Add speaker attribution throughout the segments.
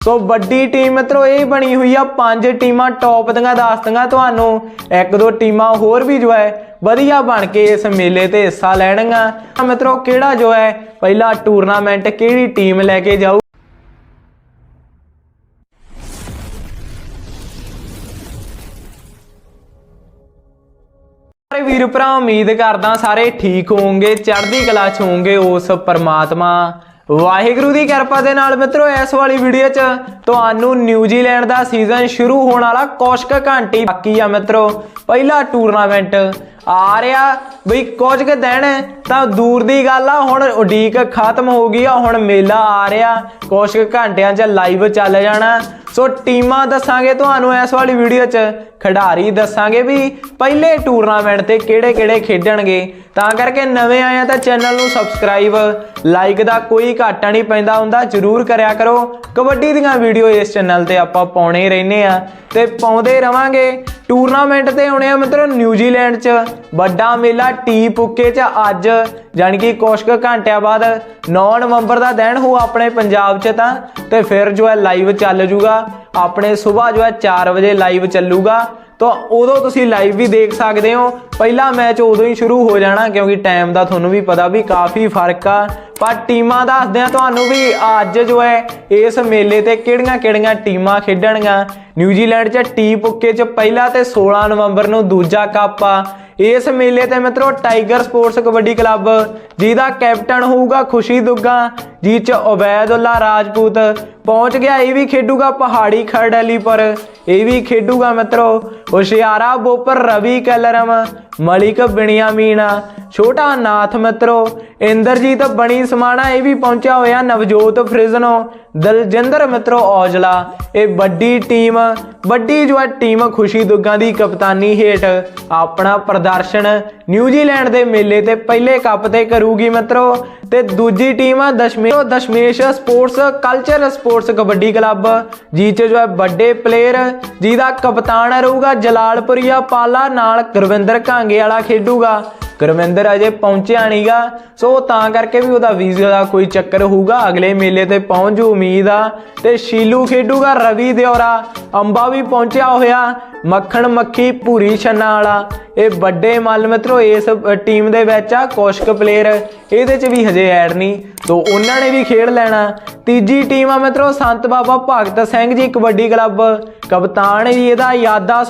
Speaker 1: ਸੋ ਵੱਡੀ ਟੀਮ ਮਿੱਤਰੋ, ਇਹ ਬਣੀ ਹੋਈ ਆ। ਪੰਜ ਟੀਮਾਂ ਟੌਪ ਦੀਆਂ ਦੱਸਦੀਆਂ ਤੁਹਾਨੂੰ। ਇੱਕ ਦੋ ਟੀਮਾਂ ਹੋਰ ਵੀ ਜੋ ਹੈ, ਵਧੀਆ ਬਣ ਕੇ ਇਸ ਮੇਲੇ ਤੇ ਹਿੱਸਾ ਲੈਣਗੀਆਂ। ਤਾਂ ਮਿੱਤਰੋ, ਕਿਹੜਾ ਜੋ ਹੈ, ਪਹਿਲਾ ਟੂਰਨਾਮੈਂਟ ਕਿਹੜੀ ਟੀਮ ਲੈ ਕੇ ਜਾਊ? ਸਾਰੇ ਵੀਰ ਭਰਾ, ਉਮੀਦ ਕਰਦਾ ਸਾਰੇ ਠੀਕ ਹੋਵੋਗੇ, ਚੜ੍ਹਦੀ ਕਲਾ ਚ ਹੋਵੋਗੇ ਉਸ ਪਰਮਾਤਮਾ। ਵਾਹਿਗੁਰੂ ਦੀ ਕਿਰਪਾ ਦੇ ਨਾਲ ਮਿੱਤਰੋ, ਇਸ ਵਾਲੀ ਵੀਡੀਓ 'ਚ ਤੁਹਾਨੂੰ ਨਿਊਜ਼ੀਲੈਂਡ ਦਾ ਸੀਜ਼ਨ ਸ਼ੁਰੂ ਹੋਣ ਵਾਲਾ ਕੋਸ਼ਕ ਘੰਟੀ ਬਾਕੀ ਆ ਮਿੱਤਰੋ। ਪਹਿਲਾ ਟੂਰਨਾਮੈਂਟ ਆ ਰਿਹਾ। ਬਈ ਕੁਝ ਕੁ ਦਿਨ ਤਾਂ ਦੂਰ ਦੀ ਗੱਲ ਆ, ਹੁਣ ਉਡੀਕ ਖਤਮ ਹੋ ਗਈ ਆ, ਹੁਣ ਮੇਲਾ ਆ ਰਿਹਾ। ਕੁਛ ਕੁ ਘੰਟਿਆਂ 'ਚ ਲਾਈਵ ਚੱਲ ਜਾਣਾ। ਸੋ ਟੀਮਾਂ ਦੱਸਾਂਗੇ ਤੁਹਾਨੂੰ ਇਸ ਵਾਲੀ ਵੀਡੀਓ 'ਚ। ਖਿਡਾਰੀ ਦੱਸਾਂਗੇ ਵੀ ਪਹਿਲੇ ਟੂਰਨਾਮੈਂਟ ਤੇ ਕਿਹੜੇ-ਕਿਹੜੇ ਖੇਡਣਗੇ। ਤਾਂ ਕਰਕੇ ਨਵੇਂ ਆਏ ਆ ਤਾਂ ਚੈਨਲ ਨੂੰ ਸਬਸਕ੍ਰਾਈਬ ਲਾਈਕ ਦਾ ਕੋਈ ਘਾਟਾ ਨਹੀਂ ਪੈਂਦਾ ਹੁੰਦਾ, ਜਰੂਰ ਕਰਿਆ ਕਰੋ। ਕਬੱਡੀ ਦੀਆਂ ਵੀਡੀਓ ਇਸ ਚੈਨਲ ਤੇ ਆਪਾਂ ਪਾਉਣੇ ਰਹਿੰਦੇ ਆ ਤੇ ਪਾਉਂਦੇ ਰਵਾਂਗੇ। ਟੂਰਨਾਮੈਂਟ ਤੇ ਆਉਣੇ ਆ ਮਿੱਤਰੋ ਨਿਊਜ਼ੀਲੈਂਡ 'ਚ ਵੱਡਾ ਮੇਲਾ ਟੀ ਪੁੱਕੇ 'ਚ ਅੱਜ, ਜਾਣੀ ਕਿ ਕੁਛ ਕੁ ਘੰਟਿਆਂ ਬਾਅਦ 9 ਨਵੰਬਰ ਦਾ ਦਿਨ ਹੋ ਆਪਣੇ ਪੰਜਾਬ 'ਚ ਤਾਂ, ਤੇ ਫਿਰ ਜੋ ਹੈ ਲਾਈਵ ਚੱਲ ਜੂਗਾ। ਆਪਣੇ ਸਵੇਰ ਜੋ ਹੈ 4 ਵਜੇ ਲਾਈਵ ਚੱਲੂਗਾ। ਤਾਂ ਉਦੋਂ ਤੁਸੀਂ ਲਾਈਵ ਵੀ ਦੇਖ ਸਕਦੇ ਹੋ। ਪਹਿਲਾ ਮੈਚ ਉਦੋਂ ਹੀ ਸ਼ੁਰੂ ਹੋ ਜਾਣਾ, ਕਿਉਂਕਿ ਟਾਈਮ ਦਾ ਤੁਹਾਨੂੰ ਵੀ ਪਤਾ ਵੀ ਕਾਫੀ ਫ਼ਰਕ ਆ। ਪਰ ਟੀਮਾਂ ਦੱਸਦੇ ਆ ਤੁਹਾਨੂੰ ਵੀ ਅੱਜ ਜੋ ਹੈ, ਇਸ ਮੇਲੇ ਤੇ ਕਿਹੜੀਆਂ-ਕਿਹੜੀਆਂ ਟੀਮਾਂ ਖੇਡਣਗੀਆਂ। ਨਿਊਜ਼ੀਲੈਂਡ 'ਚ ਟੀ ਪੁੱਕੇ 'ਚ ਪਹਿਲਾ ਤੇ 16 ਨਵੰਬਰ ਨੂੰ ਦੂਜਾ ਕੱਪ ਆ। ਇਸ ਮੇਲੇ ਤੇ ਮਿੱਤਰੋ ਟਾਈਗਰ ਸਪੋਰਟਸ ਕਬੱਡੀ ਕਲੱਬ, ਜਿਹਦਾ ਕੈਪਟਨ ਹੋਊਗਾ ਖੁਸ਼ੀ ਦੁੱਗਾ। ਜੀ ਚ ਉਬੈਦੁੱਲਾ ਰਾਜਪੂਤ। ਪਹੁੰਚ ਗਿਆ ਇਹ ਵੀ ਖੇਡੂਗਾ ਪਹਾੜੀ ਖੜ ਅਲੀ ਪਰ। ਇਹ ਵੀ ਖੇਡੂਗਾ ਮਿੱਤਰੋ ਹੁਸ਼ਿਆਰਾ ਬੋਪਰ ਰਵੀ ਕਲਰਮ, ਮਲਿਕ ਬਿਣਿਆਮੀਨ ਛੋਟਾ ਨਾਥ ਮਿੱਤਰੋ, ਇੰਦਰਜੀਤ ਬਣੀ ਸਮਾਣਾ, ਇਹ ਵੀ ਪਹੁੰਚਿਆ ਹੋਇਆ ਨਵਜੋਤ ਫ੍ਰਿਜ਼ਨੋ। ਦਲਜਿੰਦਰ ਮਿੱਤਰੋ ਔਜਲਾ, ਇਹ ਵੱਡੀ ਟੀਮ, ਵੱਡੀ ਜੋ ਟੀਮ ਖੁਸ਼ੀ ਦੁੱਗਾਂ ਦੀ ਕਪਤਾਨੀ ਹੇਠ। ਆਪਣਾ ਪ੍ਰਦਰਸ਼ਨ ਨਿਊਜ਼ੀਲੈਂਡ ਦੇ ਮੇਲੇ ਤੇ ਪਹਿਲੇ ਕੱਪ ਤੇ ਕਰੂਗੀ ਮਿੱਤਰੋ। ਤੇ ਦੂਜੀ ਟੀਮ ਆ Dashmesh. Dashmesh sports culture sports kabaddi club ਜੀ ਚ ਜੋ ਹੈ ਵੱਡੇ ਪਲੇਅਰ ਜਿਹਦਾ ਕਪਤਾਨ ਰਹੂਗਾ ਜਲਾਲਪੁਰੀਆ ਪਾਲਾ, ਨਾਲ ਗੁਰਵਿੰਦਰ ਕਾਂਗੇ ਵਾਲਾ ਖੇਡੂਗਾ। ਗੁਰਵਿੰਦਰ ਅਜੇ ਪਹੁੰਚਿਆ ਨਹੀਂਗਾ ਸੋ ਤਾਂ ਕਰਕੇ ਵੀ ਉਹਦਾ ਵੀਜ਼ੇ ਦਾ ਕੋਈ ਚੱਕਰ ਹੋਊਗਾ। ਅਗਲੇ ਮੇਲੇ ਤੇ ਪਹੁੰਚ ਜੂ ਉਮੀਦ ਆ ਤੇ ਸ਼ੀਲੂ ਖੇਡੂਗਾ ਰਵੀ ਦਿਉਰਾ ਅੰਬਾ ਵੀ ਪਹੁੰਚਿਆ ਹੋਇਆ, ਮੱਖਣ ਮੱਖੀ ਭੂਰੀ ਛੰਨਾ ਵਾਲਾ। ਇਹ ਵੱਡੇ ਮੱਲ ਮਿੱਤਰੋ, ਇਸ ਟੀਮ ਦੇ ਵਿੱਚ ਆ ਕੋਸ਼ਕ ਪਲੇਅਰ ਇਹਦੇ ਚ ਵੀ ਹਜੇ ਐਡ ਨਹੀਂ ਤੋ ਉਹਨਾਂ ਨੇ ਵੀ ਖੇਡ ਲੈਣਾ। ਤੀਜੀ ਟੀਮ ਆ ਮਿੱਤਰੋ, ਸੰਤ ਬਾਬਾ ਭਗਤ ਸਿੰਘ ਜੀ, ਕਬੱਡੀ ਕਲੱਬ। ਕਪਤਾਨ ਜੀ ਇਹਦਾ ਯਾਦਾ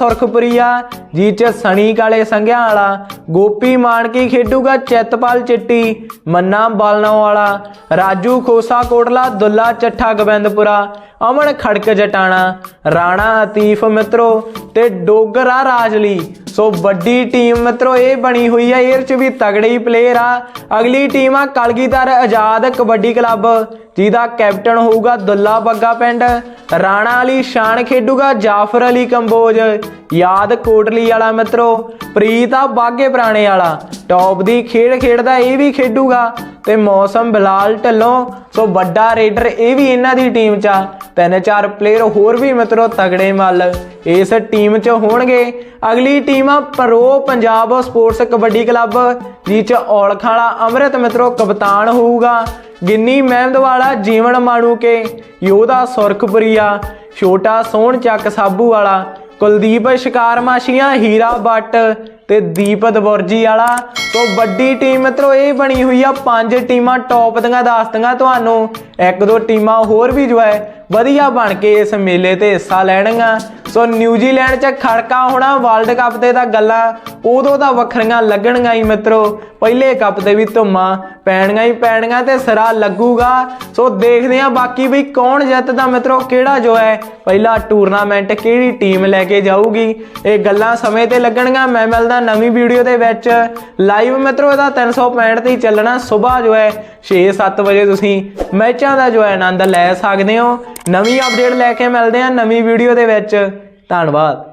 Speaker 1: ਆ ਜੀ ਚ ਸਣੀ ਕਾਲੇ ਸੰਘਿਆਂ ਵਾਲਾ। ਗੋਪੀ ਮਾਨਕੀ ਖੇਡੂਗਾ ਚਿੱਤਪਾਲ ਚਿੱਟੀ, ਮੰਨਾ ਬਾਲਣਾ ਵਾਲਾ। ਰਾਜੂ ਖੋਸਾ ਕੋਟਲਾ, ਦੁੱਲਾ ਚੱਠਾ ਗੋਬਿੰਦਪੁਰਾ। ਅਮਨ ਖੜਕ ਜਟਾਣਾ। ਰਾਣਾ ਅਤੀਫ ਮਿੱਤਰੋ, ਤੇ ਡੋਗਰਾ ਰਾਜਲੀ। ਸੋ ਵੱਡੀ ਟੀਮ ਮਿੱਤਰੋ, ਇਹ ਬਣੀ ਹੋਈ ਆ, ਇਹਦੇ ਚ ਵੀ ਤਗੜੇ ਹੀ ਪਲੇਅਰ ਆ। ਅਗਲੀ ਟੀਮ ਆ ਕਲਗੀਧਰ ਆਜ਼ਾਦ ਕਬੱਡੀ ਕਲੱਬ, ਜਿਹਦਾ ਕੈਪਟਨ ਹੋਊਗਾ ਦੁੱਲਾ ਬੱਗਾ ਪਿੰਡ, ਰਾਣਾ ਅਲੀ ਸ਼ਾਨ ਖੇਡੂਗਾ ਜਾਫਰ ਅਲੀ ਕੰਬੋਜ। ਯਾਦ ਕੋਟਲੀ ਵਾਲਾ ਮਿੱਤਰੋ, ਪ੍ਰੀਤ ਆ ਬਾਗੇ ਪੁਰਾਣੇ ਵਾਲਾ। ਟੌਪ ਦੀ ਖੇਡ ਖੇਡਦਾ ਇਹ ਵੀ ਖੇਡੂਗਾ, ਤੇ ਮੌਸਮ ਬਿਲਾਲ ਢੱਲੋਂ, ਸੋ ਵੱਡਾ ਰੇਡਰ ਇਹ ਵੀ ਇਹਨਾਂ ਦੀ ਟੀਮ 'ਚ ਆ। ਤਿੰਨ ਚਾਰ ਪਲੇਅਰ ਹੋਰ ਵੀ ਮਿੱਤਰੋ ਤਗੜੇ ਮੱਲ ਇਸ ਟੀਮ 'ਚ ਹੋਣਗੇ। ਅਗਲੀ ਟੀਮ ਆ pro Punjab sports kabaddi club ਜਿਸ 'ਚ ਔਲਖਾਂ ਵਾਲਾ ਅੰਮ੍ਰਿਤ ਮਿੱਤਰੋ ਕਪਤਾਨ ਹੋਊਗਾ। ਗਿੰਨੀ ਮਹਿਮਦ ਵਾਲਾ ਜੀਵਨ ਮਾਣੂ ਕੇ ਯੋਧਾ ਸੁਰਖਪੁਰੀਆ, ਛੋਟਾ ਸੋਹਣ ਚੱਕ ਸਾਬੂ ਵਾਲਾ, ਕੁਲਦੀਪ ਸ਼ਿਕਾਰ ਮਾਸ਼ੀਆਂ ਹੀਰਾ ਬੱਟ ਤੇ ਦੀਪਤ ਬੁਰਜੀ ਵਾਲਾ। ਤੋਂ ਵੱਡੀ ਟੀਮ ਮਿੱਤਰੋ ਇਹ ਬਣੀ ਹੋਈ ਆ, ਪੰਜ ਟੀਮਾਂ ਟੌਪ ਦੀਆਂ ਦੱਸਦੀਆਂ ਤੁਹਾਨੂੰ। ਇੱਕ ਦੋ ਟੀਮਾਂ ਹੋਰ ਵੀ ਜੋ ਹੈ ਵਧੀਆ ਬਣ ਕੇ ਇਸ ਮੇਲੇ ਤੇ ਹਿੱਸਾ ਲੈਣਗੀਆਂ। ਸੋ ਨਿਊਜ਼ੀਲੈਂਡ 'ਚ ਖੜਕਾ ਹੋਣਾ ਵਰਲਡ ਕੱਪ ਤੇ ਤਾਂ ਗੱਲਾਂ ਉਦੋਂ ਤਾਂ ਵੱਖਰੀਆਂ ਲੱਗਣਗੀਆਂ ਹੀ ਮਿੱਤਰੋ। ਪਹਿਲੇ ਕੱਪ ਤੇ ਵੀ ਧੁੰਮਾਂ ਪੈਣੀਆਂ ਹੀ ਪੈਣੀਆਂ ਤੇ ਸਰਾ ਲੱਗੂਗਾ। ਸੋ ਦੇਖਦੇ ਆ ਬਾਕੀ ਵੀ ਕੌਣ ਜਿੱਤਦਾ ਮਿੱਤਰੋ, ਕਿਹੜਾ ਜੋ ਹੈ। ਪਹਿਲਾ ਟੂਰਨਾਮੈਂਟ ਕਿਹੜੀ ਟੀਮ ਲੈ ਕੇ ਜਾਊਗੀ। ਇਹ ਗੱਲਾਂ ਸਮੇਂ ਤੇ ਲੱਗਣਗੀਆਂ। ਮੈਂ ਮਿਲਦਾ ਨਵੀਂ ਵੀਡੀਓ ਦੇ ਵਿੱਚ। ਲਾਈਵ ਮਿੱਤਰੋ, ਇਹਦਾ 365 ਤੇ ਹੀ ਚੱਲਣਾ। ਸਵੇਰ ਜੋ ਹੈ 6-7 ਵਜੇ ਤੁਸੀਂ ਮੈਚਾਂ ਦਾ ਜੋ ਹੈ ਆਨੰਦ ਲੈ ਸਕਦੇ ਹੋ। ਨਵੀਂ ਅਪਡੇਟ ਲੈ ਕੇ ਮਿਲਦੇ ਹਾਂ ਨਵੀਂ ਵੀਡੀਓ ਦੇ ਵਿੱਚ। ਧੰਨਵਾਦ।